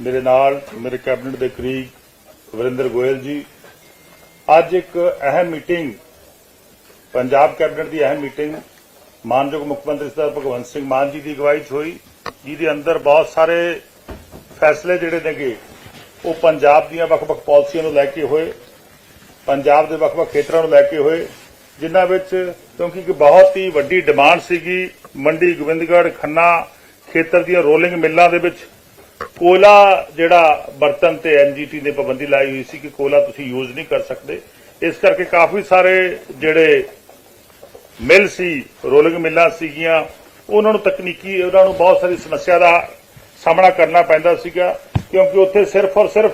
ਮੇਰੇ ਨਾਲ ਮੇਰੇ ਕੈਬਨਿਟ ਦੇ ਕਰੀਬ ਵਰਿੰਦਰ ਗੋਇਲ ਜੀ, ਅੱਜ ਇੱਕ ਅਹਿਮ ਮੀਟਿੰਗ, ਪੰਜਾਬ ਕੈਬਨਿਟ ਦੀ ਅਹਿਮ ਮੀਟਿੰਗ, ਮਾਨਯੋਗ ਮੁੱਖ ਮੰਤਰੀ ਸਰਦਾਰ ਭਗਵੰਤ ਸਿੰਘ ਮਾਨ ਜੀ ਦੀ ਅਗਵਾਈ 'ਚ ਹੋਈ, ਜਿਹਦੇ ਅੰਦਰ ਬਹੁਤ ਸਾਰੇ ਫੈਸਲੇ ਜਿਹੜੇ ਨੇਗੇ, ਉਹ ਪੰਜਾਬ ਦੀਆਂ ਵੱਖ-ਵੱਖ ਪਾਲਿਸੀਆਂ ਨੂੰ ਲੈ ਕੇ ਹੋਏ, ਪੰਜਾਬ ਦੇ ਵੱਖ-ਵੱਖ ਖੇਤਰਾਂ ਨੂੰ ਲੈ ਕੇ ਹੋਏ, ਜਿਨ੍ਹਾਂ ਵਿੱਚ ਕਿਉਂਕਿ ਇੱਕ ਬਹੁਤ ਹੀ ਵੱਡੀ ਡਿਮਾਂਡ ਸੀਗੀ, ਮੰਡੀ ਗੋਬਿੰਦਗੜ੍ਹ ਖੰਨਾ ਖੇਤਰ ਦੀਆਂ ਰੋਲਿੰਗ ਮਿੱਲਾਂ ਦੇ ਵਿੱਚ ਕੋਲਾ ਜਿਹੜਾ ਬਰਤਨ ਤੇ ਐਨਜੀਟੀ ਨੇ ਪਾਬੰਦੀ ਲਾਈ ਹੋਈ ਸੀ ਕਿ ਕੋਲਾ ਤੁਸੀਂ ਯੂਜ਼ ਨਹੀਂ ਕਰ ਸਕਦੇ। ਇਸ ਕਰਕੇ ਕਾਫੀ ਸਾਰੇ ਜਿਹੜੇ ਮਿਲ ਸੀ ਰੋਲਿੰਗ ਮਿੱਲਾਂ ਸੀਗੀਆਂ ਉਹਨਾਂ ਨੂੰ ਤਕਨੀਕੀ ਉਹਨਾਂ ਨੂੰ ਬਹੁਤ ਸਾਰੀ ਸਮੱਸਿਆ ਦਾ ਸਾਹਮਣਾ ਕਰਨਾ ਪੈਂਦਾ ਸੀਗਾ ਕਿਉਂਕਿ ਉੱਥੇ ਸਿਰਫ ਔਰ ਸਿਰਫ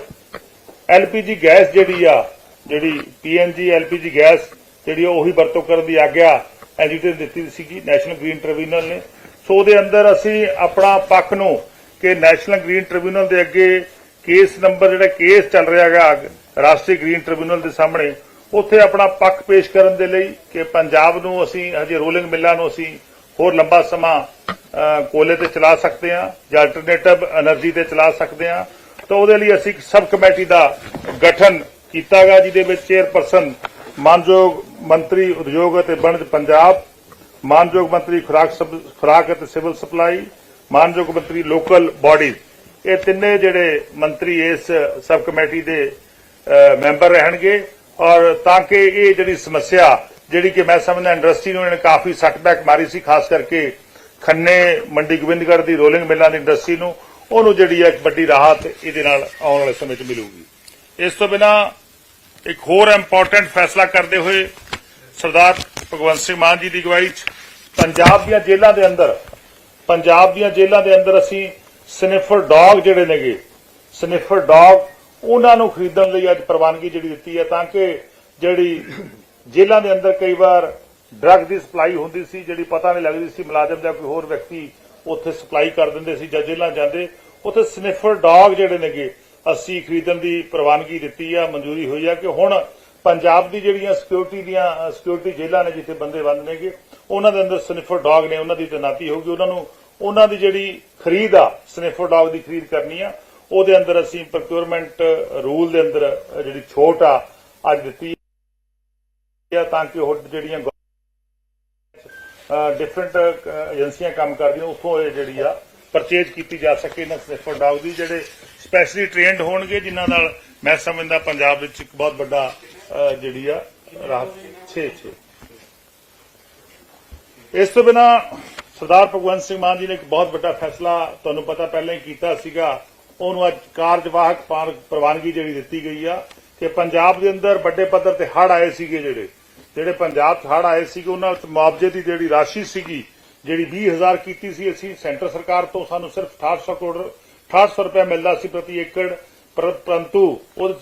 ਐਲਪੀਜੀ ਗੈਸ ਜਿਹੜੀ ਆ ਜਿਹੜੀ ਪੀਐਨਜੀ ਐਲਪੀਜੀ ਗੈਸ ਜਿਹੜੀ ਆ, ਉਹੀ ਵਰਤੋਂ ਕਰਨ ਦੀ ਆਗਿਆ ਐਨਜੀਟੀ ਨੇ ਦਿੱਤੀ ਸੀਗੀ ਨੈਸ਼ਨਲ ਗ੍ਰੀਨ ਟ੍ਰਿਬਿਊਨਲ ਨੇ। ਸੋ ਉਹਦੇ ਅੰਦਰ ਅਸੀਂ ਆਪਣਾ ਪੱਖ ਨੂੰ ਕਿ ਨੈਸ਼ਨਲ ਗ੍ਰੀਨ ਟ੍ਰਿਬਿਊਨਲ ਦੇ ਅੱਗੇ ਕੇਸ ਨੰਬਰ ਜਿਹੜਾ ਕੇਸ ਚੱਲ ਰਿਹਾ ਹੈਗਾ ਰਾਸ਼ਟਰੀ ਗ੍ਰੀਨ ਟ੍ਰਿਬਿਊਨਲ ਦੇ ਸਾਹਮਣੇ, ਉੱਥੇ ਆਪਣਾ ਪੱਖ ਪੇਸ਼ ਕਰਨ ਦੇ ਲਈ ਕਿ ਪੰਜਾਬ ਨੂੰ ਅਸੀਂ ਹਜੇ ਰੋਲਿੰਗ ਮਿੱਲਾਂ ਨੂੰ ਅਸੀਂ ਹੋਰ ਲੰਬਾ ਸਮਾਂ ਕੋਲੇ ਤੇ ਚਲਾ ਸਕਦੇ ਹਾਂ ਜਾਂ ਅਲਟਰਨੇਟਿਵ એનર્ਜੀ ਤੇ ਚਲਾ ਸਕਦੇ ਹਾਂ। ਤਾਂ ਉਹਦੇ ਲਈ ਅਸੀਂ ਸਬ ਕਮੇਟੀ ਦਾ ਗਠਨ ਕੀਤਾ ਕੀਤਾਗਾ ਜਿਹਦੇ ਵਿੱਚ ਚੇਅਰਪਰਸਨ ਮਾਨਯੋਗ ਮੰਤਰੀ ਉਦਯੋਗ ਅਤੇ ਬਣਜ ਪੰਜਾਬ, ਮਾਨਯੋਗ ਮੰਤਰੀ ਖੁਰਾਕ ਖੁਰਾਕ ਅਤੇ ਸਿਵਲ ਸਪਲਾਈ ਮਾਨਯੋਗ ਮੰਤਰੀ ਲੋਕਲ ਬਾਡੀਜ਼ ਇਹ ਤਿੰਨੇ ਜਿਹੜੇ ਮੰਤਰੀ ਇਸ ਸਬ ਕਮੇਟੀ ਦੇ ਮੈਂਬਰ ਰਹਿਣਗੇ। ਔਰ ਤਾਂ ਕਿ ਇਹ ਜਿਹੜੀ ਸਮੱਸਿਆ, ਜਿਹੜੀ ਕਿ ਮੈਂ ਸਮਝਦਾ ਇੰਡਸਟਰੀ ਨੂੰ ਇਹਨੇ ਕਾਫੀ ਸੱਟਬੈਕ ਮਾਰੀ ਸੀ, ਖਾਸ ਕਰਕੇ ਖੰਨੇ, ਮੰਡੀ ਗੋਬਿੰਦਗੜ੍ਹ ਦੀ ਰੋਲਿੰਗ ਮਿੱਲਾਂ ਦੀ ਇੰਡਸਟਰੀ ਨੂੰ, ਉਹਨੂੰ ਜਿਹੜੀ ਹੈ ਇੱਕ ਵੱਡੀ ਰਾਹਤ ਇਹਦੇ ਨਾਲ ਆਉਣ ਵਾਲੇ ਸਮੇਂ 'ਚ ਮਿਲੂਗੀ। ਇਸ ਤੋਂ ਬਿਨਾ ਇੱਕ ਹੋਰ ਇੰਪੋਰਟੈਂਟ ਫੈਸਲਾ ਕਰਦੇ ਹੋਏ ਸਰਦਾਰ ਭਗਵੰਤ ਸਿੰਘ ਮਾਨ ਜੀ ਦੀ ਅਗਵਾਈ 'ਚ ਪੰਜਾਬ ਦੀਆਂ ਜੇਲ੍ਹਾਂ ਦੇ ਅੰਦਰ ਪੰਜਾਬ ਦੀਆਂ ਜੇਲ੍ਹਾਂ ਦੇ ਅੰਦਰ ਅਸੀਂ ਸਨਿਫਰ ਡੌਗ ਜਿਹੜੇ ਨੇਗੇ, ਸਨਿਫਰ ਡੌਗ ਉਹਨਾਂ ਨੂੰ ਖਰੀਦਣ ਲਈ ਅੱਜ ਪ੍ਰਵਾਨਗੀ ਜਿਹੜੀ ਦਿੱਤੀ ਹੈ ਤਾਂ ਕਿ ਜਿਹੜੀ ਜੇਲ੍ਹਾਂ ਦੇ ਅੰਦਰ ਕਈ ਵਾਰ ਡਰੱਗ ਦੀ ਸਪਲਾਈ ਹੁੰਦੀ ਸੀ, ਜਿਹੜੀ ਪਤਾ ਨਹੀਂ ਲੱਗਦੀ ਸੀ ਮੁਲਾਜ਼ਮ ਜਾਂ ਕੋਈ ਹੋਰ ਵਿਅਕਤੀ ਉੱਥੇ ਸਪਲਾਈ ਕਰ ਦਿੰਦੇ ਸੀ ਜਾਂ ਜੇਲ੍ਹਾਂ ਜਾਂਦੇ, ਉੱਥੇ ਸਨਿਫਰ ਡੌਗ ਜਿਹੜੇ ਨੇਗੇ, ਅਸੀਂ ਖਰੀਦਣ ਦੀ ਪ੍ਰਵਾਨਗੀ ਦਿੱਤੀ ਆ, ਮਨਜ਼ੂਰੀ ਹੋਈ ਆ ਕਿ ਹੁਣ ਪੰਜਾਬ ਦੀ ਜਿਹੜੀਆਂ ਸਿਕਿਉਰਿਟੀ ਦੀਆਂ ਸਿਕਿਉਰਿਟੀ ਜੇਲ੍ਹਾਂ ਨੇ ਜਿੱਥੇ ਬੰਦੇ ਬੰਦ ਨੇਗੇ, ਉਹਨਾਂ ਦੇ ਅੰਦਰ ਸਨਿਫਰ ਡੌਗ ਨੇ, ਉਹਨਾਂ ਦੀ ਤੈਨਾਤੀ ਹੋਊਗੀ, ਉਹਨਾਂ ਨੂੰ ਉਹਨਾਂ ਦੀ ਜਿਹੜੀ ਖਰੀਦ ਆ ਸਨਿਫਰ ਡੌਗ ਦੀ ਖਰੀਦ ਕਰਨੀ ਆ, ਉਹਦੇ ਅੰਦਰ ਅਸੀਂ ਪ੍ਰੋਕਿਉਰਮੈਂਟ ਰੂਲ ਦੇ ਅੰਦਰ ਜਿਹੜੀ ਛੋਟ ਆ, ਅੱਜ ਦਿੱਤੀ ਆ ਤਾਂ ਕਿ ਉਹ ਜਿਹੜੀਆਂ ਡਿਫਰੈਂਟ ਏਜੰਸੀਆਂ ਕੰਮ ਕਰਦੀਆਂ, ਉੱਥੋਂ ਇਹ ਜਿਹੜੀ ਆ ਪਰਚੇਜ ਕੀਤੀ ਜਾ ਸਕੇ ਇਹਨਾਂ ਸਨਿਫਰ ਡੌਗ ਦੀ, ਜਿਹੜੇ ਸਪੈਸ਼ਲੀ ਟ੍ਰੇਨਡ ਹੋਣਗੇ, ਜਿਨ੍ਹਾਂ ਨਾਲ ਮੈਂ ਸਮਝਦਾ ਪੰਜਾਬ ਵਿੱਚ ਇੱਕ ਬਹੁਤ ਵੱਡਾ ਜਿਹੜੀ ਆ ਰਾਹਤ 6 6 ਇਸ ਤੋਂ ਬਿਨਾ ਸਰਦਾਰ ਭਗਵੰਤ ਸਿੰਘ ਮਾਨ ਜੀ ਨੇ ਇੱਕ ਬਹੁਤ ਵੱਡਾ ਫੈਸਲਾ ਤੁਹਾਨੂੰ ਪਤਾ ਪਹਿਲਾਂ ਹੀ ਕੀਤਾ ਸੀਗਾ। ਉਹਨੂੰ ਅੱਜ ਕਾਰਜਵਾਹਕ ਪ੍ਰਵਾਨਗੀ ਜਿਹੜੀ ਦਿੱਤੀ ਗਈ ਆ ਕਿ ਪੰਜਾਬ ਦੇ ਅੰਦਰ ਵੱਡੇ ਪੱਧਰ ਤੇ ਹੜ ਆਏ ਸੀਗੇ ਜਿਹੜੇ। ਜਿਹੜੇ ਪੰਜਾਬ 'ਚ ਹੜ ਆਏ ਸੀਗੇ, ਉਹਨਾਂ ਵਿੱਚ ਮੁਆਵਜ਼ੇ ਦੀ ਜਿਹੜੀ ਰਾਸ਼ੀ ਸੀਗੀ, ਜਿਹੜੀ 20000 ਕੀਤੀ ਸੀ ਅਸੀਂ, ਸੈਂਟਰ ਸਰਕਾਰ ਤੋਂ ਸਾਨੂੰ ਸਿਰਫ 6800 ਕਰੋੜ 6800 ਰੁਪਏ ਮਿਲਦਾ ਸੀ ਪ੍ਰਤੀ ਏਕੜ। ਪਰੰਤੂ ਉਹਦੇ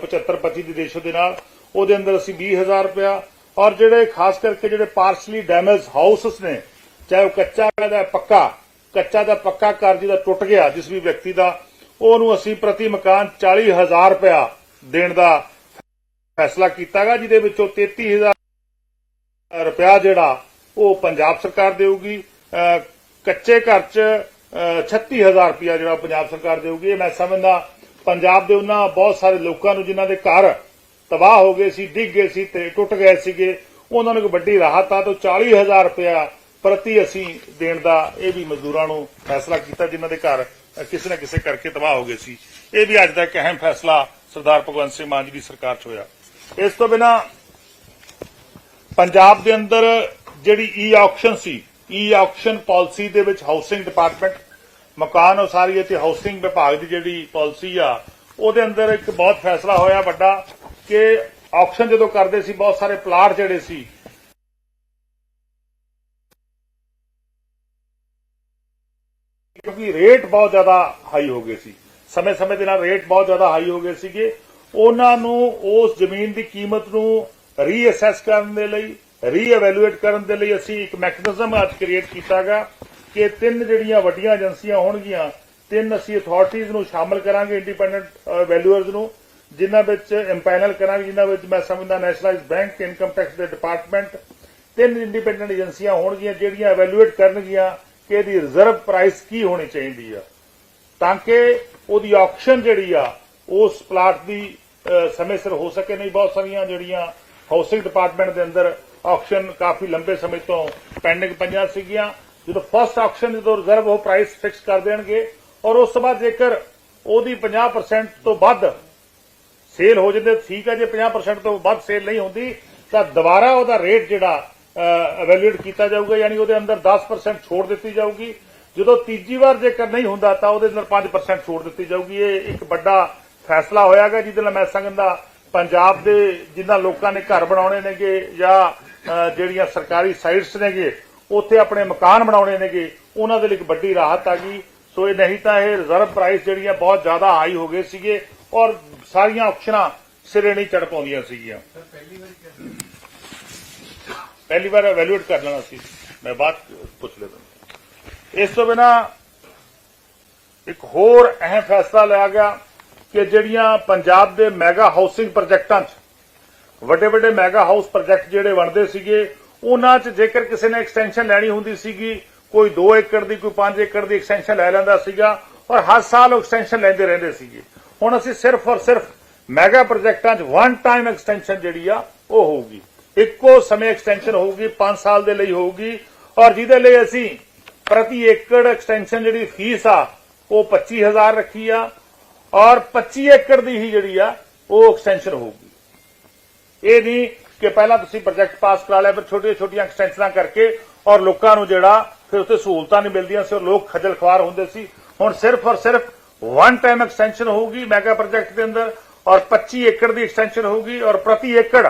75 25 ਦੀ ਰੇਸ਼ੋ ਦੇ ਨਾਲ ਉਹਦੇ ਅੰਦਰ ਅਸੀਂ 20000 ਰੁਪਇਆ। ਔਰ ਜਿਹੜੇ ਖਾਸ ਕਰਕੇ ਜਿਹੜੇ ਪਾਰਸ਼ਲੀ ਡੈਮੇਜ ਹਾਊਸਸ ਨੇ ਚਾਹੇ ਉਹ ਕੱਚਾ ਦਾ ਪੱਕਾ, ਕੱਚਾ ਦਾ ਪੱਕਾ ਘਰ ਜਿਹਦਾ ਟੁੱਟ ਗਿਆ, ਜਿਸ ਵੀ ਵਿਅਕਤੀ ਦਾ, ਉਹਨੂੰ ਅਸੀਂ ਪ੍ਰਤੀ ਮਕਾਨ 40000 ਰੁਪਇਆ ਦੇਣ ਦਾ ਫੈਸਲਾ ਕੀਤਾਗਾ, ਜਿਹਦੇ ਵਿੱਚੋਂ 33000 ਰੁਪਇਆ ਜਿਹੜਾ ਉਹ ਪੰਜਾਬ ਸਰਕਾਰ ਦੇਊਗੀ। ਕੱਚੇ ਘਰ 'ਚ, ਅਹ 36000 ਰੁਪਇਆ ਜਿਹੜਾ ਪੰਜਾਬ ਸਰਕਾਰ ਦੇਊਗੀ। ਮੈਂ ਸਮਝਦਾ, ਪੰਜਾਬ ਦੇ ਉਹਨਾਂ ਬਹੁਤ ਸਾਰੇ ਲੋਕਾਂ ਨੂੰ ਜਿਨ੍ਹਾਂ ਦੇ ਘਰ ਤਬਾਹ ਹੋ ਗਏ ਸੀ, ਡਿੱਗ ਗਏ ਸੀ ਤੇ ਟੁੱਟ ਗਏ ਸੀਗੇ, ਉਹਨਾਂ ਨੂੰ ਇੱਕ ਵੱਡੀ ਰਾਹਤ ਆ, ਤੋਂ 40000 ਰੁਪਇਆ ਪ੍ਰਤੀ ਅਸੀਂ ਦੇਣ ਦਾ ਇਹ ਵੀ ਮਜ਼ਦੂਰਾਂ ਨੂੰ ਫੈਸਲਾ ਕੀਤਾ, ਜਿਨ੍ਹਾਂ ਦੇ ਘਰ ਕਿਸੇ ਨਾ ਕਿਸੇ ਕਰਕੇ ਤਬਾਹ ਹੋ ਗਏ ਸੀ। ਇਹ ਵੀ ਅੱਜ ਦਾ ਇੱਕ ਅਹਿਮ ਫੈਸਲਾ ਸਰਦਾਰ ਭਗਵੰਤ ਸਿੰਘ ਮਾਨ ਜੀ ਦੀ ਸਰਕਾਰ 'ਚ ਹੋਇਆ। ਇਸ ਤੋਂ ਬਿਨਾ ਪੰਜਾਬ ਦੇ ਅੰਦਰ ਜਿਹੜੀ ਈ ਆਕਸ਼ਨ ਸੀ ਈ ਆਕਸ਼ਨ ਪਾਲਿਸੀ ਦੇ ਵਿੱਚ ਹਾਊਸਿੰਗ ਡਿਪਾਰਟਮੈਂਟ ਮਕਾਨ ਉਸਾਰੀ ਅਤੇ ਹਾਊਸਿੰਗ ਵਿਭਾਗ ਦੀ ਜਿਹੜੀ ਪਾਲਿਸੀ ਆ, ਉਹਦੇ ਅੰਦਰ ਇੱਕ ਬਹੁਤ ਫੈਸਲਾ ਹੋਇਆ ਵੱਡਾ ਕਿ ਆਕਸ਼ਨ ਜਦੋਂ ਕਰਦੇ ਸੀ, ਬਹੁਤ ਸਾਰੇ ਪਲਾਟ ਜਿਹੜੇ ਸੀ ਕਿਉਂਕਿ ਰੇਟ ਬਹੁਤ ਜ਼ਿਆਦਾ ਹਾਈ ਹੋ ਗਏ ਸੀ। ਸਮੇਂ-ਸਮੇਂ ਦੇ ਨਾਲ ਰੇਟ ਬਹੁਤ ਜ਼ਿਆਦਾ ਹਾਈ ਹੋ ਗਏ ਸੀਗੇ। ਉਹਨਾਂ ਨੂੰ ਉਸ ਜ਼ਮੀਨ ਦੀ ਕੀਮਤ ਨੂੰ ਰੀਅਸੈਸ ਕਰਨ ਦੇ ਲਈ ਰੀਐਵੈਲੂਏਟ ਕਰਨ ਦੇ ਲਈ ਅਸੀਂ ਇੱਕ ਮੈਕੈਨਿਜ਼ਮ ਅੱਜ ਕ੍ਰੀਏਟ ਕੀਤਾਗਾ ਕਿ ਤਿੰਨ ਜਿਹੜੀਆਂ ਵੱਡੀਆਂ ਏਜੰਸੀਆਂ ਹੋਣਗੀਆਂ, ਤਿੰਨ ਅਸੀਂ ਅਥਾਰਟੀਆਂ ਨੂੰ ਸ਼ਾਮਲ ਕਰਾਂਗੇ ਇੰਡੀਪੈਂਡੈਂਟ ਵੈਲਿਊਅਰਸ ਨੂੰ, ਜਿਨ੍ਹਾਂ ਵਿੱਚ ਇੰਪੈਨਲ ਕਰਾਂਗੇ, ਜਿਨ੍ਹਾਂ ਵਿੱਚ ਮੈਂ ਸਮਝਦਾ ਨੈਸ਼ਨਲਾਈਜ਼ ਬੈਂਕ ਇਨਕਮ ਟੈਕਸ ਦੇ ਡਿਪਾਰਟਮੈਂਟ ਤਿੰਨ ਇੰਡੀਪੈਂਡੈਂਟ ਏਜੰਸੀਆਂ ਹੋਣਗੀਆਂ, ਜਿਹੜੀਆਂ ਐਵੈਲੂਏਟ ਕਰਨਗੀਆਂ। ਕਿ ਇਹਦੀ ਰਿਜ਼ਰਵ ਪ੍ਰਾਈਸ ਕੀ ਹੋਣੀ ਚਾਹੀਦੀ ਆ? ਤਾਂ ਕਿ ਉਹਦੀ ਆਕਸ਼ਨ ਜਿਹੜੀ ਆ, ਉਸ ਪਲਾਟ ਦੀ ਸਮੇਂ ਸਿਰ ਹੋ ਸਕੇ। ਨਹੀਂ, ਬਹੁਤ ਸਾਰੀਆਂ ਜਿਹੜੀਆਂ ਹਾਊਸਿੰਗ ਡਿਪਾਰਟਮੈਂਟ ਦੇ ਅੰਦਰ ਆਕਸ਼ਨ ਕਾਫੀ ਲੰਬੇ ਸਮੇਂ ਤੋਂ ਪੈਂਡਿੰਗ ਪਈਆਂ ਸੀਗੀਆਂ। ਜਦੋਂ ਫਸਟ ਆਕਸ਼ਨ ਜਦੋਂ ਰਿਜ਼ਰਵ ਉਹ ਪ੍ਰਾਈਸ ਫਿਕਸ ਕਰ ਦੇਣਗੇ ਔਰ ਉਸ ਤੋਂ ਬਾਅਦ ਜੇਕਰ ਉਹਦੀ 50% ਤੋਂ ਵੱਧ ਸੇਲ ਹੋ ਜਾਂਦੇ, ਠੀਕ ਹੈ ਜੇ 50% ਤੋਂ ਵੱਧ ਸੇਲ ਨਹੀਂ ਹੁੰਦੀ, ਤਾਂ ਦੁਬਾਰਾ ਉਹਦਾ ਰੇਟ ਜਿਹੜਾ ਐਵੈਲੂਏਟ ਕੀਤਾ ਜਾਊਗਾ, ਯਾਨੀ ਉਹਦੇ ਅੰਦਰ 10% ਛੋੜ ਦਿੱਤੀ ਜਾਊਗੀ। ਜਦੋਂ ਤੀਜੀ ਵਾਰ ਜੇਕਰ ਨਹੀਂ ਹੁੰਦਾ, ਤਾਂ ਉਹਦੇ ਅੰਦਰ 5% ਛੋੜ ਦਿੱਤੀ ਜਾਊਗੀ। ਇਹ ਇੱਕ ਵੱਡਾ ਫੈਸਲਾ ਹੋਇਆਗਾ, ਜਿਹਦੇ ਨਾਲ ਮੈਂ ਸੰਗਦਾ ਪੰਜਾਬ ਦੇ ਜਿਨ੍ਹਾਂ ਲੋਕਾਂ ਨੇ ਘਰ ਬਣਾਉਣੇ ਨੇਗੇ ਜਾਂ ਜਿਹੜੀਆਂ ਸਰਕਾਰੀ ਸਾਈਟਸ ਨੇਗੇ, ਉੱਥੇ ਆਪਣੇ ਮਕਾਨ ਬਣਾਉਣੇ ਨੇਗੇ, ਉਹਨਾਂ ਦੇ ਲਈ ਇੱਕ ਵੱਡੀ ਰਾਹਤ ਆ ਗਈ। ਸੋ ਇਹ ਨਹੀਂ ਤਾਂ ਇਹ ਰਿਜ਼ਰਵ ਪ੍ਰਾਈਸ ਜਿਹੜੀਆਂ ਬਹੁਤ ਜ਼ਿਆਦਾ ਹਾਈ ਹੋ ਗਏ ਸੀਗੇ ਔਰ ਸਾਰੀਆਂ ਆਪਸ਼ਨਾਂ ਸਿਰੇ ਨਹੀਂ ਚੜ ਪਾਉਂਦੀਆਂ ਸੀਗੀਆਂ। ਪਹਿਲੀ ਵਾਰ ਪਹਿਲੀ ਵਾਰ ਐਵੈਲੂਏਟ ਕਰ ਲੈਣਾ ਸੀ। ਮੈਂ ਬਾਤ ਪੁੱਛ ਲੈਦਾ ਇਸ ਤੋਂ ਬਿਨਾ ਇੱਕ ਹੋਰ ਅਹਿਮ ਫੈਸਲਾ ਲਿਆ ਗਿਆ ਕਿ ਜਿਹੜੀਆਂ ਪੰਜਾਬ ਦੇ ਮੈਗਾ ਹਾਊਸਿੰਗ ਪ੍ਰੋਜੈਕਟਾਂ 'ਚ ਵੱਡੇ ਵੱਡੇ ਮੈਗਾ ਹਾਊਸ ਪ੍ਰੋਜੈਕਟ ਜਿਹੜੇ ਬਣਦੇ ਸੀਗੇ, ਉਹਨਾਂ 'ਚ ਜੇਕਰ ਕਿਸੇ ਨੇ ਐਕਸਟੈਂਸ਼ਨ ਲੈਣੀ ਹੁੰਦੀ ਸੀਗੀ, ਕੋਈ 2 ਏਕੜ ਦੀ, ਕੋਈ 5 ਏਕੜ ਦੀ ਐਕਸਟੈਂਸ਼ਨ ਲੈ ਲੈਂਦਾ ਸੀਗਾ ਔਰ ਹਰ ਸਾਲ ਉਹ ਐਕਸਟੈਂਸ਼ਨ ਲੈਂਦੇ ਰਹਿੰਦੇ ਸੀਗੇ। ਹੁਣ ਅਸੀਂ ਸਿਰਫ ਔਰ ਸਿਰਫ ਮੈਗਾ ਪ੍ਰੋਜੈਕਟਾਂ 'ਚ ਵਨ ਟਾਈਮ ਐਕਸਟੈਂਸ਼ਨ ਜਿਹੜੀ ਆ, ਉਹ ਹੋਊਗੀ। ਇੱਕੋ ਸਮੇਂ ਐਕਸਟੈਂਸ਼ਨ ਹੋਊਗੀ 5 ਸਾਲ ਦੇ ਲਈ ਹੋਊਗੀ ਔਰ ਜਿਹਦੇ ਲਈ ਅਸੀਂ ਪ੍ਰਤੀ ਏਕੜ ਐਕਸਟੈਂਸ਼ਨ ਜਿਹੜੀ ਫੀਸ ਆ, ਉਹ 25000 ਰੱਖੀ ਆ ਔਰ 25 ਏਕੜ ਦੀ ਹੀ ਜਿਹੜੀ ਆ, ਉਹ ਐਕਸਟੈਂਸ਼ਨ ਹੋਊਗੀ। ਇਹ ਨਹੀਂ ਕਿ ਪਹਿਲਾਂ ਤੁਸੀਂ ਪ੍ਰੋਜੈਕਟ ਪਾਸ ਕਰਾ ਲਿਆ, ਫਿਰ ਛੋਟੀਆਂ ਛੋਟੀਆਂ ਐਕਸਟੈਂਸ਼ਨਾਂ ਕਰਕੇ ਔਰ ਲੋਕਾਂ ਨੂੰ ਜਿਹੜਾ ਫਿਰ ਉੱਥੇ ਸਹੂਲਤਾਂ ਨਹੀਂ ਮਿਲਦੀਆਂ ਸੀ ਔਰ ਲੋਕ ਖੱਜਲ ਖਵਾਰ ਹੁੰਦੇ ਸੀ। ਹੁਣ ਸਿਰਫ ਔਰ ਸਿਰਫ ਵਨ ਟਾਈਮ ਐਕਸਟੈਂਸ਼ਨ ਹੋਊਗੀ ਮੈਗਾ ਪ੍ਰੋਜੈਕਟ ਦੇ ਅੰਦਰ ਔਰ 25 ਏਕੜ ਦੀ ਐਕਸਟੈਂਸ਼ਨ ਹੋਊਗੀ ਔਰ ਪ੍ਰਤੀ ਏਕੜ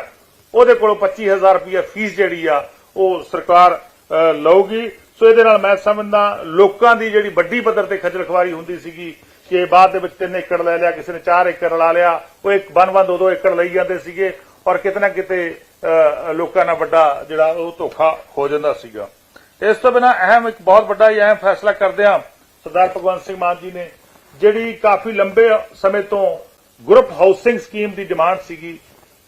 ਉਹਦੇ ਕੋਲੋਂ 25000 ਰੁਪਏ ਫੀਸ ਜਿਹੜੀ ਆ, ਉਹ ਸਰਕਾਰ ਲਊਗੀ। ਸੋ ਇਹਦੇ ਨਾਲ ਮੈਂ ਸਮਝਦਾ, ਲੋਕਾਂ ਦੀ ਜਿਹੜੀ ਵੱਡੀ ਪੱਧਰ ਤੇ ਖੱਜਲ ਖਵਾਰੀ ਹੁੰਦੀ ਸੀਗੀ ਕਿ ਬਾਅਦ ਦੇ ਵਿੱਚ 3 ਏਕੜ ਲੈ ਲਿਆ, ਕਿਸੇ ਨੇ 4 ਏਕੜ ਲਾ ਲਿਆ, ਉਹ ਇੱਕ ਬਨ ਬਨ ਦੋ ਦੋ ਏਕੜ ਲਈ ਜਾਂਦੇ ਸੀਗੇ ਔਰ ਕਿਤੇ ਨਾ ਕਿਤੇ ਲੋਕਾਂ ਨਾਲ ਵੱਡਾ ਜਿਹੜਾ ਉਹ ਧੋਖਾ ਹੋ ਜਾਂਦਾ ਸੀਗਾ। ਇਸ ਤੋਂ ਬਿਨਾ ਅਹਿਮ ਇੱਕ ਬਹੁਤ ਵੱਡਾ ਅਹਿਮ ਫੈਸਲਾ ਕਰਦੇ ਹਾਂ, ਸਰਦਾਰ ਭਗਵੰਤ ਸਿੰਘ ਮਾਨ ਜੀ ਨੇ, ਜਿਹੜੀ ਕਾਫੀ ਲੰਬੇ ਸਮੇਂ ਤੋਂ ਗਰੁੱਪ ਹਾਊਸਿੰਗ ਸਕੀਮ ਦੀ ਡਿਮਾਂਡ ਸੀਗੀ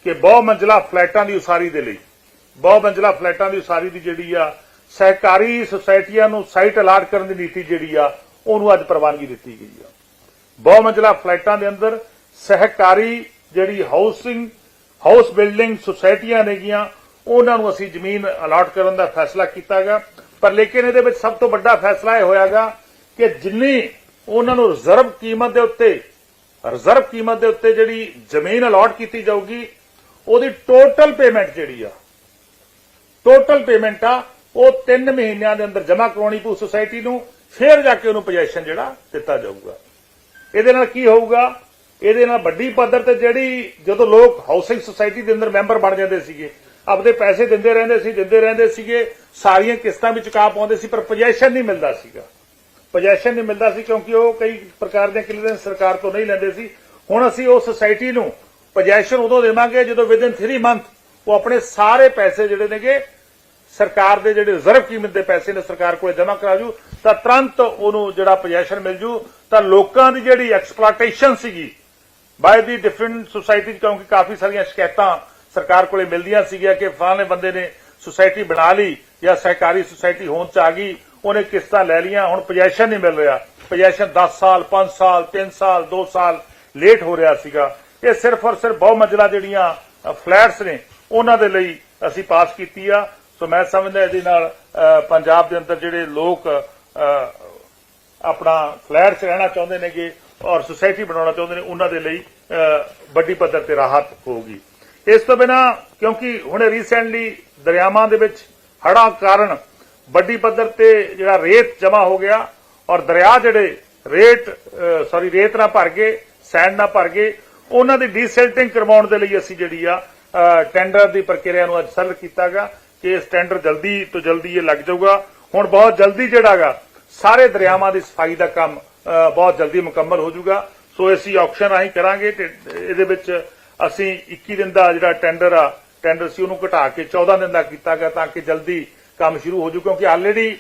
ਕਿ ਬਹੁ ਮੰਜ਼ਲਾ ਫਲੈਟਾਂ ਦੀ ਉਸਾਰੀ ਦੇ ਲਈ, ਬਹੁ ਮੰਜ਼ਲਾ ਫਲੈਟਾਂ ਦੀ ਉਸਾਰੀ ਦੀ ਜਿਹੜੀ ਆ, ਸਹਿਕਾਰੀ ਸੁਸਾਇਟੀਆਂ ਨੂੰ ਸਾਈਟ ਅਲਾਟ ਕਰਨ ਦੀ ਨੀਤੀ ਜਿਹੜੀ ਆ, ਉਹਨੂੰ ਅੱਜ ਪ੍ਰਵਾਨਗੀ ਦਿੱਤੀ ਗਈ ਆ। ਬਹੁ ਮੰਜ਼ਲਾ ਫਲੈਟਾਂ ਦੇ ਅੰਦਰ ਸਹਿਕਾਰੀ ਜਿਹੜੀ ਹਾਊਸਿੰਗ, ਹਾਊਸ ਬਿਲਡਿੰਗ ਸੁਸਾਇਟੀਆਂ ਨੇਗੀਆਂ, ਉਹਨਾਂ ਨੂੰ ਅਸੀਂ ਜ਼ਮੀਨ ਅਲਾਟ ਕਰਨ ਦਾ ਫੈਸਲਾ ਕੀਤਾਗਾ ਪਰ ਲੇਕਿਨ ਇਹਦੇ ਵਿੱਚ ਸਭ ਤੋਂ ਵੱਡਾ ਫੈਸਲਾ ਇਹ ਹੋਇਆਗਾ ਕਿ ਜਿੰਨੀ ਉਹਨਾਂ ਨੂੰ ਰਿਜ਼ਰਵ ਕੀਮਤ ਦੇ ਉੱਤੇ ਰਿਜ਼ਰਵ ਕੀਮਤ ਦੇ ਉੱਤੇ ਜਿਹੜੀ ਜ਼ਮੀਨ ਅਲਾਟ ਕੀਤੀ ਜਾਊਗੀ ਉਹਦੀ ਟੋਟਲ ਪੇਮੈਂਟ ਜਿਹੜੀ ਆ ਟੋਟਲ ਪੇਮੈਂਟ ਆ, ਉਹ 3 ਮਹੀਨਿਆਂ ਦੇ ਅੰਦਰ ਜਮ੍ਹਾਂ ਕਰਾਉਣੀ ਪਊ ਸੁਸਾਇਟੀ ਨੂੰ, ਫਿਰ ਜਾ ਕੇ ਉਹਨੂੰ ਪੋਜੀਸ਼ਨ ਜਿਹੜਾ ਦਿੱਤਾ ਜਾਊਗਾ। ਇਹਦੇ ਨਾਲ ਕੀ ਹੋਊਗਾ? ਇਹਦੇ ਨਾਲ ਵੱਡੀ ਪੱਧਰ ਤੇ ਜਿਹੜੀ ਜਦੋਂ ਲੋਕ ਹਾਊਸਿੰਗ ਸੁਸਾਇਟੀ ਦੇ ਅੰਦਰ ਮੈਂਬਰ ਬਣ ਜਾਂਦੇ ਸੀਗੇ, ਆਪਦੇ ਪੈਸੇ ਦਿੰਦੇ ਰਹਿੰਦੇ ਸੀ, ਦਿੰਦੇ ਰਹਿੰਦੇ ਸੀਗੇ, ਸਾਰੀਆਂ ਕਿਸ਼ਤਾਂ ਵੀ ਚੁਕਾ ਪਾਉਂਦੇ ਸੀ, ਪਰ ਪੋਜੀਸ਼ਨ ਨਹੀਂ ਮਿਲਦਾ ਸੀਗਾ। ਪੋਜੀਸ਼ਨ ਨਹੀਂ ਮਿਲਦਾ ਸੀ ਕਿਉਂਕਿ ਉਹ ਕਈ ਪ੍ਰਕਾਰ ਦੇ ਕਲੀਅਰੈਂਸ ਸਰਕਾਰ ਤੋਂ ਨਹੀਂ ਲੈਂਦੇ ਸੀ। ਹੁਣ ਅਸੀਂ ਉਹ ਸੁਸਾਇਟੀ ਨੂੰ ਪੋਜੀਸ਼ਨ ਉਦੋਂ ਦੇਵਾਂਗੇ ਜਦੋਂ ਵਿਦਿਨ 3 ਮੰਥ ਉਹ ਆਪਣੇ ਸਾਰੇ ਪੈਸੇ ਜਿਹੜੇ ਨੇਗੇ ਸਰਕਾਰ ਦੇ ਜਿਹੜੇ ਰਿਜ਼ਰਵ ਕੀਮਤ ਦੇ ਪੈਸੇ ਨੇ ਸਰਕਾਰ ਕੋਲੇ ਜਮ੍ਹਾਂ ਕਰਾ ਜੂ, ਤਾਂ ਤੁਰੰਤ ਉਹਨੂੰ ਜਿਹੜਾ ਪੋਜੀਸ਼ਨ ਮਿਲ ਜੂ। ਤਾਂ ਲੋਕਾਂ ਦੀ ਜਿਹੜੀ ਐਕਸਪਲੋਇਟੇਸ਼ਨ ਸੀਗੀ ਬਾਈ ਦੀ ਡਿਫਰੈਂਟ ਸੁਸਾਇਟੀ ਕਿਉਂਕਿ ਕਾਫੀ ਸਾਰੀਆਂ ਸ਼ਿਕਾਇਤਾਂ ਸਰਕਾਰ ਕੋਲੇ ਮਿਲਦੀਆਂ ਸੀਗੀਆਂ ਕਿ ਫਲਾਣੇ ਬੰਦੇ ਨੇ ਸੁਸਾਇਟੀ ਬਣਾ ਲਈ ਜਾਂ ਸਹਿਕਾਰੀ ਸੁਸਾਇਟੀ ਹੋਣ ਚ ਆ ਗਈ, ਉਹਨੇ ਕਿਸ਼ਤਾਂ ਲੈ ਲੀਆਂ ਹੁਣ ਪੋਜੀਸ਼ਨ ਨਹੀਂ ਮਿਲ ਰਿਹਾ। ਪੋਜੀਸ਼ਨ 10 ਸਾਲ 5 ਸਾਲ 3 ਸਾਲ 2 ਸਾਲ ਲੇਟ ਹੋ ਰਿਹਾ ਸੀਗਾ। ਇਹ ਸਿਰਫ ਔਰ ਸਿਰਫ ਬਹੁ ਮੰਜ਼ਲਾ ਜਿਹੜੀਆਂ ਫਲੈਟਸ ਨੇ, ਉਹਨਾਂ ਦੇ ਲਈ ਅਸੀਂ ਪਾਸ ਕੀਤੀ ਆ। ਸੋ ਮੈਂ ਸਮਝਦਾ ਇਹਦੇ ਨਾਲ ਪੰਜਾਬ ਦੇ ਅੰਦਰ ਜਿਹੜੇ ਲੋਕ ਆਪਣਾ ਫਲੈਟਸ ਰਹਿਣਾ ਚਾਹੁੰਦੇ ਨੇਗੇ ਔਰ ਸੁਸਾਇਟੀ ਬਣਾਉਣਾ ਚਾਹੁੰਦੇ ਨੇ, ਉਹਨਾਂ ਦੇ ਲਈ ਵੱਡੀ ਪੱਧਰ ਤੇ ਰਾਹਤ ਹੋਊਗੀ। ਇਸ ਤੋਂ ਬਿਨਾ, ਕਿਉਂਕਿ ਹੁਣੇ ਰੀਸੈਂਟਲੀ ਦਰਿਆਵਾਂ ਦੇ ਵਿੱਚ ਹੜਾਂ ਕਾਰਨ ਵੱਡੀ ਪੱਧਰ ਤੇ ਜਿਹੜਾ ਰੇਤ ਜਮਾ ਹੋ ਗਿਆ ਔਰ ਦਰਿਆ ਜਿਹੜੇ ਰੇਤ ਸੌਰੀ ਰੇਤ ਨਾਲ ਭਰ ਗਏ, ਸੈਂਡ ਨਾਲ ਭਰ ਗਏ ਉਹਨਾਂ ਦੀ ਡੀਸੈਲਟਿੰਗ ਕਰਵਾਉਣ ਦੇ ਲਈ ਅਸੀਂ ਜਿਹੜੀ ਆ ਟੈਂਡਰ ਦੀ ਪ੍ਰਕਿਰਿਆ ਨੂੰ ਅੱਜ ਸਰਲ ਕੀਤਾਗਾ ਕਿ ਇਸ ਟੈਂਡਰ ਜਲਦੀ ਤੋਂ ਜਲਦੀ ਇਹ ਲੱਗ ਜਾਊਗਾ। ਹੁਣ ਬਹੁਤ ਜਲਦੀ ਜਿਹੜਾਗਾ ਸਾਰੇ ਦਰਿਆਵਾਂ ਦੀ ਸਫ਼ਾਈ ਦਾ ਕੰਮ ਬਹੁਤ ਜਲਦੀ ਮੁਕੰਮਲ ਹੋ ਜਾਊਗਾ। ਸੋ ਅਸੀਂ ਆਕਸ਼ਨ ਰਾਹੀਂ ਕਰਾਂਗੇ ਇਹਦੇ ਵਿੱਚ ਅਸੀਂ 21 ਦਿਨ ਦਾ ਜਿਹੜਾ ਟੈਂਡਰ ਆ ਟੈਂਡਰ ਸੀ ਉਹਨੂੰ ਘਟਾ ਕੇ 14 ਦਿਨ ਦਾ ਕੀਤਾ ਗਿਆ ਤਾਂ ਕਿ ਜਲਦੀ ਕੰਮ ਸ਼ੁਰੂ ਹੋ ਜਾਊ, ਕਿਉਂਕਿ ਆਲਰੇਡੀ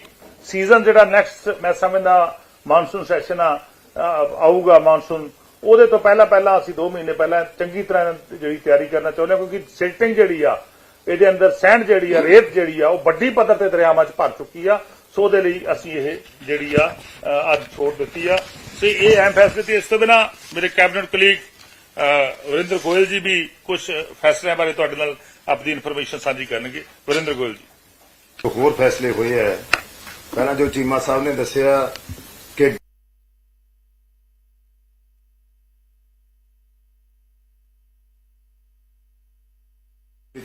ਸੀਜ਼ਨ ਜਿਹੜਾ ਨੈਕਸਟ ਮੈਂ ਸਮਝਦਾ ਮਾਨਸੂਨ ਸੈਸ਼ਨ ਆ ਆਊਗਾ ਮਾਨਸੂਨ ਉਹਦੇ ਤੋਂ ਪਹਿਲਾਂ ਪਹਿਲਾਂ ਅਸੀਂ 2 ਮਹੀਨੇ ਪਹਿਲਾਂ ਚੰਗੀ ਤਰ੍ਹਾਂ ਜਿਹੜੀ ਤਿਆਰੀ ਕਰਨਾ ਚਾਹੁੰਦੇ ਹਾਂ, ਕਿਉਂਕਿ ਸਿਲਟਿੰਗ ਜਿਹੜੀ ਆ, ਇਹਦੇ ਅੰਦਰ ਸੈਂਡ ਜਿਹੜੀ ਆ, ਰੇਤ ਜਿਹੜੀ ਆ, ਉਹ ਵੱਡੀ ਪੱਧਰ ਤੇ ਦਰਿਆਵਾਂ 'ਚ ਭਰ ਚੁੱਕੀ ਆ। ਸੋ ਉਹਦੇ ਲਈ ਅਸੀਂ ਇਹ ਜਿਹੜੀ ਆ ਅੱਜ ਛੋੜ ਦਿੱਤੀ ਆ। ਤੇ ਇਹ ਅਹਿਮ ਫੈਸਲੇ ਤੇ ਇਸ ਤੋਂ ਬਿਨਾ ਮੇਰੇ ਕੈਬਨਿਟ ਕਲੀਗ ਵਰਿੰਦਰ ਗੋਇਲ ਜੀ ਵੀ ਕੁਝ ਫੈਸਲਿਆਂ ਬਾਰੇ ਤੁਹਾਡੇ ਨਾਲ ਆਪਣੀ ਇਨਫੋਰਮੇਸ਼ਨ ਸਾਂਝੀ ਕਰਨਗੇ। ਵਰਿੰਦਰ ਗੋਇਲ ਜੀ। ਹੋਰ ਫੈਸਲੇ ਹੋਏ ਹੈ ਪਹਿਲਾਂ ਜੋ ਚੀਮਾ ਸਾਹਿਬ ਨੇ ਦੱਸਿਆ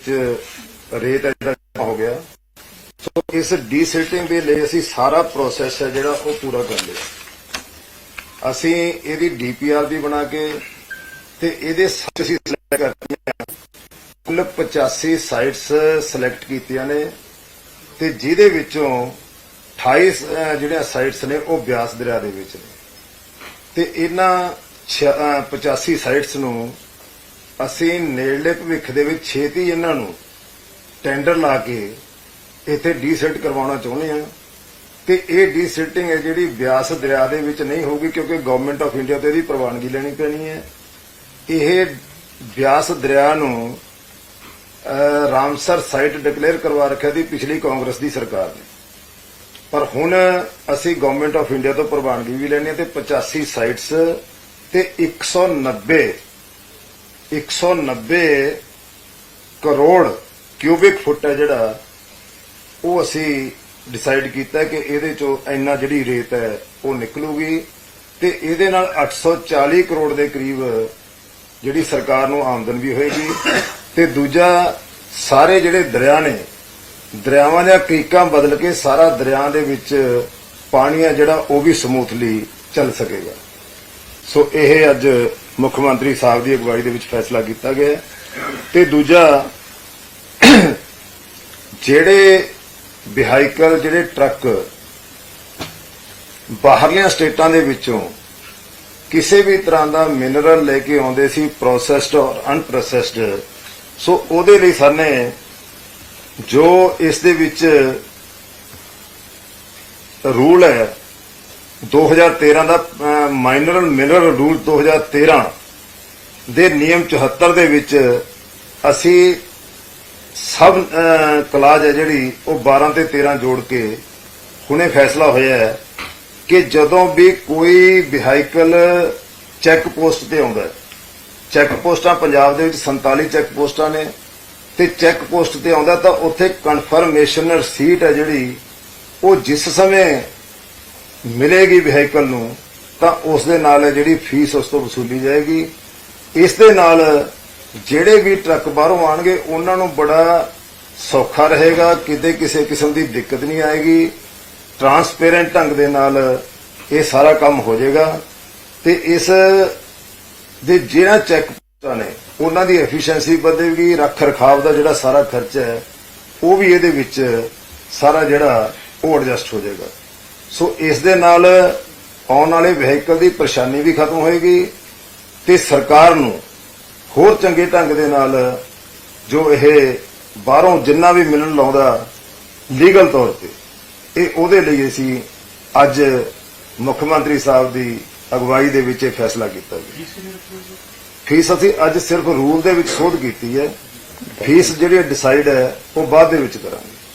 ਕਿ ਵਿੱਚ ਰੇਤ ਐਡਾ ਹੋ ਗਿਆ। ਸੋ ਇਸ ਡੀਸਿਲਟਿੰਗ ਦੇ ਲਈ ਅਸੀਂ ਸਾਰਾ ਪ੍ਰੋਸੈਸ ਹੈ ਜਿਹੜਾ ਉਹ ਪੂਰਾ ਕਰ ਲਿਆ। ਅਸੀਂ ਇਹਦੀ ਡੀਪੀਆਰ ਵੀ ਬਣਾ ਕੇ ਤੇ ਇਹਦੇ ਸੱਚ ਅਸੀਂ select ਕਰਤੀਆਂ ਕੁੱਲ 85 ਸਾਈਟਸ ਸਿਲੈਕਟ ਕੀਤੀਆਂ ਨੇ ਤੇ ਜਿਹਦੇ ਵਿੱਚੋਂ 28 ਜਿਹੜੀਆਂ ਸਾਈਟਸ ਨੇ ਉਹ ਬਿਆਸ ਦਰਿਆ ਦੇ ਵਿੱਚ ਨੇ। ਤੇ ਇਹਨਾਂ ਛ- 85 ਸਾਈਟਸ ਨੂੰ ਅਸੀਂ ਨੇੜਲੇ ਭਵਿੱਖ ਦੇ ਵਿੱਚ ਛੇਤੀ ਇਹਨਾਂ ਨੂੰ ਟੈਂਡਰ ਲਾ ਕੇ ਇੱਥੇ ਡੀਸੈਟ ਕਰਵਾਉਣਾ ਚਾਹੁੰਦੇ ਹਾਂ। ਤੇ ਇਹ ਡੀਸੈਟਿੰਗ ਹੈ ਜਿਹੜੀ ਬਿਆਸ ਦਰਿਆ ਦੇ ਵਿੱਚ ਨਹੀਂ ਹੋਊਗੀ ਕਿਉਂਕਿ ਗਵਰਨਮੈਂਟ ਆਫ ਇੰਡੀਆ ਤੋਂ ਇਹਦੀ ਪ੍ਰਵਾਨਗੀ ਲੈਣੀ ਪੈਣੀ ਹੈ। ਇਹ ਬਿਆਸ ਦਰਿਆ ਨੂੰ ਰਾਮਸਰ ਸਾਈਟ ਡਿਕਲੇਅਰ ਕਰਵਾ ਰੱਖਿਆ ਦੀ ਪਿਛਲੀ ਕਾਂਗਰਸ ਦੀ ਸਰਕਾਰ ਨੇ। ਪਰ ਹੁਣ ਅਸੀਂ ਗਵਰਨਮੈਂਟ ਆਫ ਇੰਡੀਆ ਤੋਂ ਪ੍ਰਵਾਨਗੀ ਵੀ ਲੈਣੀ ਹੈ ਤੇ 85 ਸਾਈਟਸ ਤੇ 190 190 ਕਰੋੜ ਕਿਊਬਿਕ ਫੁੱਟ ਹੈ ਜਿਹੜਾ, ਉਹ ਅਸੀਂ ਡਿਸਾਈਡ ਕੀਤਾ ਕਿ ਇਹਦੇ ਚੋਂ ਇੰਨਾ ਜਿਹੜੀ ਰੇਤ ਹੈ, ਉਹ ਨਿਕਲੂਗੀ ਤੇ ਇਹਦੇ ਨਾਲ 840 ਕਰੋੜ ਦੇ ਕਰੀਬ ਜਿਹੜੀ ਸਰਕਾਰ ਨੂੰ ਆਮਦਨ ਵੀ ਹੋਏਗੀ ਤੇ ਦੂਜਾ, ਸਾਰੇ ਜਿਹੜੇ ਦਰਿਆ ਨੇ, ਦਰਿਆਵਾਂ ਦੀਆਂ ਕ੍ਰੀਕਾਂ ਬਦਲ ਕੇ ਸਾਰਾ ਦਰਿਆ ਦੇ ਵਿੱਚ ਪਾਣੀ ਆ ਜਿਹੜਾ ਉਹ ਵੀ ਸਮੂਥਲੀ ਚੱਲ ਸਕੇਗਾ। ਸੋ ਇਹ ਅੱਜ ਮੁੱਖ ਮੰਤਰੀ ਸਾਹਿਬ ਦੀ ਅਗਵਾਈ ਦੇ ਵਿੱਚ ਫੈਸਲਾ ਕੀਤਾ ਗਿਆ ਹੈ। ਤੇ ਦੂਜਾ, ਜਿਹੜੇ ਵਿਹਾਈਕਲ ਜਿਹੜੇ ਟਰੱਕ ਬਾਹਰਲੀਆਂ ਸਟੇਟਾਂ ਦੇ ਵਿੱਚੋਂ ਕਿਸੇ ਵੀ ਤਰ੍ਹਾਂ ਦਾ ਮਿਨਰਲ ਲੈ ਕੇ ਆਉਂਦੇ ਸੀ ਪ੍ਰੋਸੈਸਡ ਔਰ ਅਨਪ੍ਰੋਸੈਸਡ ਸੋ ਉਹਦੇ ਲਈ ਸਾਨੇ ਜੋ ਇਸ ਦੇ ਵਿੱਚ ਰੂਲ ਹੈ 2013 ਦਾ ਮਾਈਨਰਲ ਮਿਨਰਲ ਰੂਲ 2013 ਦੇ ਨਿਯਮ 74 ਦੇ ਵਿੱਚ ਅਸੀਂ ਸਭ ਕਲਾਜ ਹੈ ਜਿਹੜੀ, ਉਹ 12 ਤੇ 13 ਜੋੜ ਕੇ ਹੁਣੇ ਫੈਸਲਾ ਹੋਇਆ ਹੈ ਕਿ ਜਦੋਂ ਵੀ ਕੋਈ ਵਹੀਕਲ ਚੈੱਕ ਪੋਸਟ ਤੇ ਆਉਂਦਾ ਹੈ ਚੈੱਕ ਪੋਸਟਾਂ ਪੰਜਾਬ ਦੇ ਵਿੱਚ 47 ਚੈੱਕ ਪੋਸਟਾਂ ਨੇ ਤੇ ਚੈੱਕ ਪੋਸਟ ਤੇ ਆਉਂਦਾ ਤਾਂ ਉੱਥੇ ਕਨਫਰਮੇਸ਼ਨ ਰਸੀਟ ਹੈ ਜਿਹੜੀ, ਉਹ ਜਿਸ ਸਮੇਂ ਮਿਲੇਗੀ ਵਹੀਕਲ ਨੂੰ, ਤਾਂ ਉਸ ਦੇ ਨਾਲ ਹੈ ਜਿਹੜੀ ਫੀਸ ਉਸ ਤੋਂ ਵਸੂਲੀ ਜਾਏਗੀ। ਇਸ ਦੇ ਨਾਲ ਜਿਹੜੇ ਵੀ ਟਰੱਕ ਬਾਹਰੋਂ ਆਣਗੇ ਉਹਨਾਂ ਨੂੰ ਬੜਾ ਸੌਖਾ ਰਹੇਗਾ, ਕਿਤੇ ਕਿਸੇ ਕਿਸਮ ਦੀ ਦਿੱਕਤ ਨਹੀਂ ਆਏਗੀ। ਟਰਾਂਸਪੇਰੈਂਟ ਢੰਗ ਦੇ ਨਾਲ ਇਹ ਸਾਰਾ ਕੰਮ ਹੋ ਜਾਏਗਾ। ਤੇ ਇਸ ਦੇ ਜਿਹੜਾ ਚੈੱਕ ਪੋਸਟਾਂ ਨੇ, ਉਹਨਾਂ ਦੀ ਐਫੀਸ਼ੀਐਂਸੀ ਵਧੇਗੀ ਰੱਖ ਰਖਾਵ ਦਾ ਜਿਹੜਾ ਸਾਰਾ ਖਰਚਾ ਹੈ, ਉਹ ਵੀ ਇਹਦੇ ਵਿੱਚ ਸਾਰਾ ਜਿਹੜਾ ਉਹ ਐਡਜਸਟ ਹੋ ਜਾਏਗਾ। ਸੋ ਇਸ ਦੇ ਨਾਲ ਆਉਣ ਵਾਲੇ ਵਹੀਕਲ ਦੀ ਪਰੇਸ਼ਾਨੀ ਵੀ ਖਤਮ ਹੋਏਗੀ ਤੇ ਸਰਕਾਰ ਨੂੰ ਹੋਰ ਚੰਗੇ ਢੰਗ ਦੇ ਨਾਲ ਜੋ ਇਹ ਬਾਹਰੋਂ ਜਿੰਨਾ ਵੀ ਮਿਲਣ ਲਾਉਂਦਾ ਲੀਗਲ ਤੌਰ ਤੇ, ਇਹ ਉਹਦੇ ਲਈ ਅਸੀਂ ਅੱਜ ਮੁੱਖ ਮੰਤਰੀ ਸਾਹਿਬ ਦੀ ਅਗਵਾਈ ਦੇ ਵਿੱਚ ਇਹ ਫੈਸਲਾ ਕੀਤਾ ਗਿਆ। ਫੀਸ ਅਸੀਂ ਅੱਜ ਸਿਰਫ ਰੂਲ ਦੇ ਵਿੱਚ ਸੋਧ ਕੀਤੀ ਹੈ। ਫੀਸ ਜਿਹੜੀ ਡਿਸਾਈਡ ਹੈ, ਉਹ ਬਾਅਦ ਦੇ ਵਿੱਚ ਕਰਾਂਗੇ।